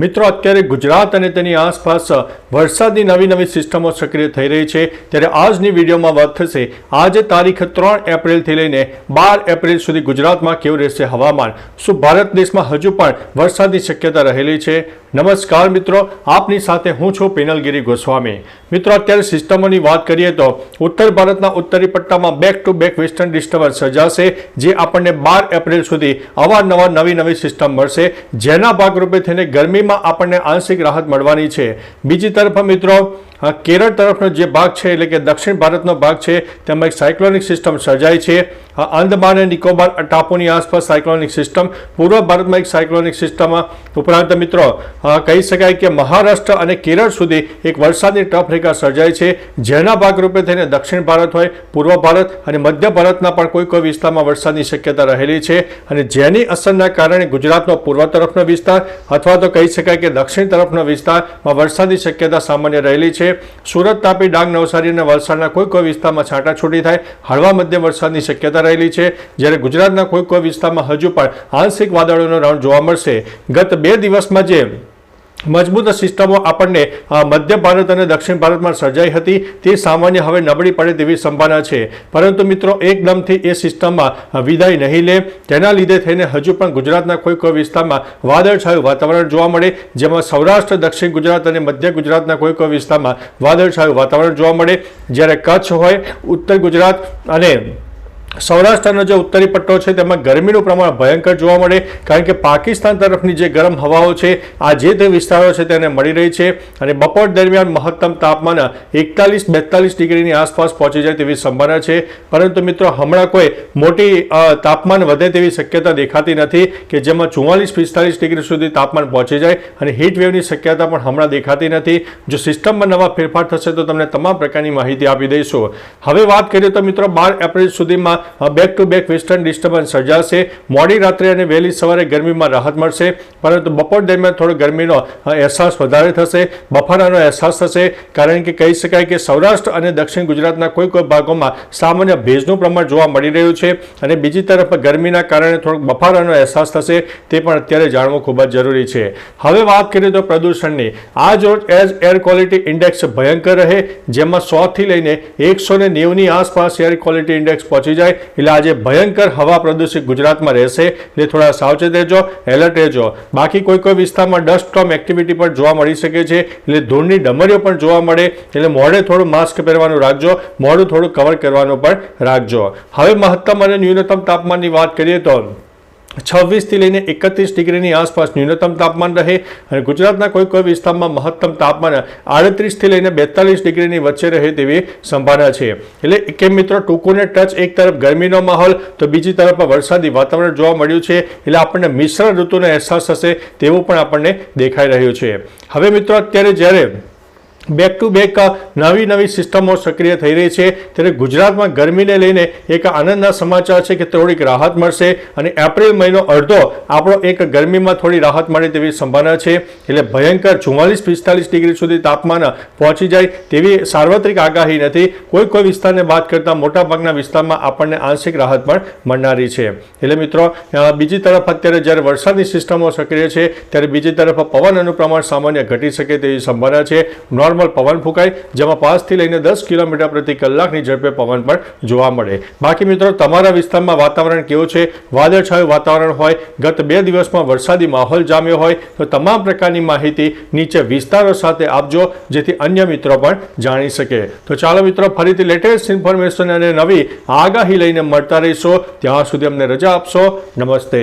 મિત્રો, અત્યારે ગુજરાત અને તેની આસપાસ વરસાદની નવી નવી સિસ્ટમો સક્રિય થઈ રહી છે. ત્યારે આજની વિડીયોમાં વાત થશે, આજે તારીખ ત્રણ એપ્રિલથી લઈને બાર એપ્રિલ સુધી ગુજરાતમાં કેવું રહેશે હવામાન? શું ભારત દેશમાં હજુ પણ વરસાદની શક્યતા રહેલી છે? નમસ્કાર મિત્રો, આપની સાથે હું છું પેનલગીરી ગોસ્વામી. મિત્રો, અત્યારે સિસ્ટમોની વાત કરીએ તો ઉત્તર ભારતના ઉત્તરી પટ્ટામાં back to back western disturbance સર્જાશે, જે આપણને બાર એપ્રિલ સુધી અવારનવાર નવી નવી સિસ્ટમ મળશે, જેના ભાગરૂપે થઈને ગરમીમાં આપણને આંશિક રાહત મળવાની છે. બીજી તરફ મિત્રો કેરળ તરફનો જે ભાગ છે, એટલે કે દક્ષિણ ભારતનો ભાગ છે, તેમાં એક સાયક્લોનિક સિસ્ટમ સર્જાય છે. અંદમાન અને નિકોબાર ટાપુની આસપાસ સાયક્લોનિક સિસ્ટમ, પૂર્વ ભારતમાં એક સાયક્લોનિક સિસ્ટમ ઉપરાંત મિત્રો કહી શકાય કે મહારાષ્ટ્ર અને કેરળ સુધી એક વરસાદની ટફ રેખા સર્જાય છે, જેના ભાગરૂપે થઈને દક્ષિણ ભારત હોય, પૂર્વ ભારત અને મધ્ય ભારતના પણ કોઈ કોઈ વિસ્તારમાં વરસાદની શક્યતા રહેલી છે. અને જેની અસરના કારણે ગુજરાતનો પૂર્વ તરફનો વિસ્તાર, અથવા તો કહી શકાય કે દક્ષિણ તરફનો વિસ્તારમાં વરસાદની શક્યતા સામાન્ય રહેલી છે. સુરત તાપી ડાંગ નવસારી અને વલસાડના કોઈ કોઈ વિસ્તારમાં છાંટાછૂટી થાય. હળવા મધ્યમ વરસાદની શક્યતા રહેલી છે. જ્યારે ગુજરાતના કોઈ કોઈ વિસ્તારમાં હજુ પણ આંશિક વાદળોનો રાઉન્ડ જોવા મળશે. ગત બે દિવસમાં જે મજબૂત સિસ્ટમો આપણને મધ્ય ભારત અને દક્ષિણ ભારતમાં સર્જાઈ હતી. તે સામાન્ય હવે નબળી પડે તેવી સંભાવના છે. પરંતુ મિત્રો, એકદમથી એ સિસ્ટમમાં વિદાય નહીં લે. તેના લીધે થઈને હજુ પણ ગુજરાતના કોઈ કોઈ વિસ્તારમાં વાદળછાયું વાતાવરણ જોવા મળે. જેમાં સૌરાષ્ટ્ર, દક્ષિણ ગુજરાત અને મધ્ય ગુજરાતના કોઈ કોઈ વિસ્તારમાં વાદળછાયું વાતાવરણ જોવા મળે. જ્યારે કચ્છ હોય, ઉત્તર ગુજરાત અને સૌરાષ્ટ્રનો જે ઉત્તરી પટ્ટો છે, તેમાં ગરમીનું પ્રમાણ ભયંકર જોવા મળે, કારણ કે પાકિસ્તાન તરફની જે ગરમ હવાઓ છે, આ જે તે વિસ્તારો છે તેને મળી રહી છે અને બપોર દરમિયાન મહત્તમ તાપમાન એકતાલીસ બેતાલીસ ડિગ્રીની આસપાસ પહોંચી જાય તેવી સંભાવના છે. પરંતુ મિત્રો, હમણાં કોઈ મોટી તાપમાન વધે તેવી શક્યતા દેખાતી નથી કે જેમાં ચુમ્માલીસ પિસ્તાલીસ ડિગ્રી સુધી તાપમાન પહોંચી જાય અને હીટ વેવની શક્યતા પણ હમણાં દેખાતી નથી. જો સિસ્ટમમાં નવા ફેરફાર થશે તો તમને તમામ પ્રકારની માહિતી આપી દઈશું. હવે વાત કરીએ તો મિત્રો, બાર એપ્રિલ સુધીમાં back to back western disturbance સર્જાશે. મોડી રાત્રે અને વહેલી સવારે ગરમીમાં રાહત મળશે. પરંતુ બપોર દરમિયાન થોડો ગરમીનો અહેસાસ વધારે થશે. બફારાનો અહેસાસ થશે. કારણ કે કહી શકાય કે સૌરાષ્ટ્ર અને દક્ષિણ ગુજરાતના કોઈ કોઈ ભાગોમાં સામાન્ય ભેજનું પ્રમાણ જોવા મળી રહ્યું છે. અને બીજી તરફ ગરમીના કારણે થોડોક બફારાનો અહેસાસ થશે. તે પણ અત્યારે જાણવું ખૂબ જ જરૂરી છે. હવે વાત કરીએ તો પ્રદૂષણની. આ જો એઝ એર ક્વોલિટી ઇન્ડેક્સ ભયંકર રહે, જેમાં સોથી લઈને એકસો ને નેવની આસપાસ એર ક્વોલિટી ઇન્ડેક્સ પહોંચી જાય એટલે આજે ભયંકર હવા પ્રદૂષિત ગુજરાતમાં રહેશે. એટલે થોડા સાવચેત રહેજો, એલર્ટ રહેજો. બાકી કોઈ કોઈ વિસ્તારમાં ડસ્ટ સ્ટોમ એક્ટિવિટી પણ જોવા મળી શકે છે. એટલે ધૂળની ડમરીઓ પણ જોવા મળે. એટલે મોઢે થોડું માસ્ક પહેરવાનું રાખજો. મોઢું થોડું કવર કરવાનું પણ રાખજો. હવે મહત્તમ અને ન્યૂનતમ તાપમાનની વાત કરીએ તો છવ્વીસથી લઈને એકત્રીસ ડિગ્રીની આસપાસ ન્યૂનતમ તાપમાન રહે અને ગુજરાતના કોઈ કોઈ વિસ્તારમાં મહત્તમ તાપમાન આડત્રીસથી લઈને બેતાલીસ ડિગ્રીની વચ્ચે રહે તેવી સંભાવના છે. એટલે કે મિત્રો, ટૂંકુને ટચ, એક તરફ ગરમીનો માહોલ, તો બીજી તરફ વરસાદી વાતાવરણ જોવા મળ્યું છે. એટલે આપણને મિશ્ર ઋતુનો અહેસાસ થશે તેવું પણ આપણને દેખાઈ રહ્યું છે. હવે મિત્રો, અત્યારે જ્યારે બેક ટુ બેક નવી નવી સિસ્ટમો સક્રિય થઈ રહી છે. ત્યારે ગુજરાતમાં ગરમીને લઈને એક આનંદના સમાચાર છે કે થોડીક રાહત મળશે અને એપ્રિલ મહિનો અડધો આપણો એક ગરમીમાં થોડી રાહત મળે તેવી સંભાવના છે. એટલે ભયંકર ચુમ્માલીસ પિસ્તાલીસ ડિગ્રી સુધી તાપમાન પહોંચી જાય તેવી સાર્વત્રિક આગાહી નથી. કોઈ કોઈ વિસ્તારને વાત કરતાં મોટાભાગના વિસ્તારમાં આપણને આંશિક રાહત પણ મળનારી છે. એટલે મિત્રો બીજી તરફ અત્યારે જ્યારે વરસાદની સિસ્ટમો સક્રિય છે, ત્યારે બીજી તરફ પવન અનુપ્રમાણ સામાન્ય ઘટી શકે તેવી સંભાવના છે. નોર્મલ પવન ફૂંકાય, જેમાં પાંચથી લઈને દસ કિલોમીટર પ્રતિ કલાકની ઝડપે પવન પણ જોવા મળે. બાકી મિત્રો, તમારા વિસ્તારમાં વાતાવરણ કેવું છે? વાદળછાયું વાતાવરણ હોય, ગત બે દિવસમાં વરસાદી માહોલ જામ્યો હોય, તો તમામ પ્રકારની માહિતી નીચે વિસ્તારો સાથે આપજો, જેથી અન્ય મિત્રો પણ જાણી શકે. તો ચાલો મિત્રો, ફરીથી લેટેસ્ટ ઇન્ફોર્મેશન અને નવી આગાહી લઈને મળતા રહીશો. ત્યાં સુધી અમને રજા આપશો. નમસ્તે.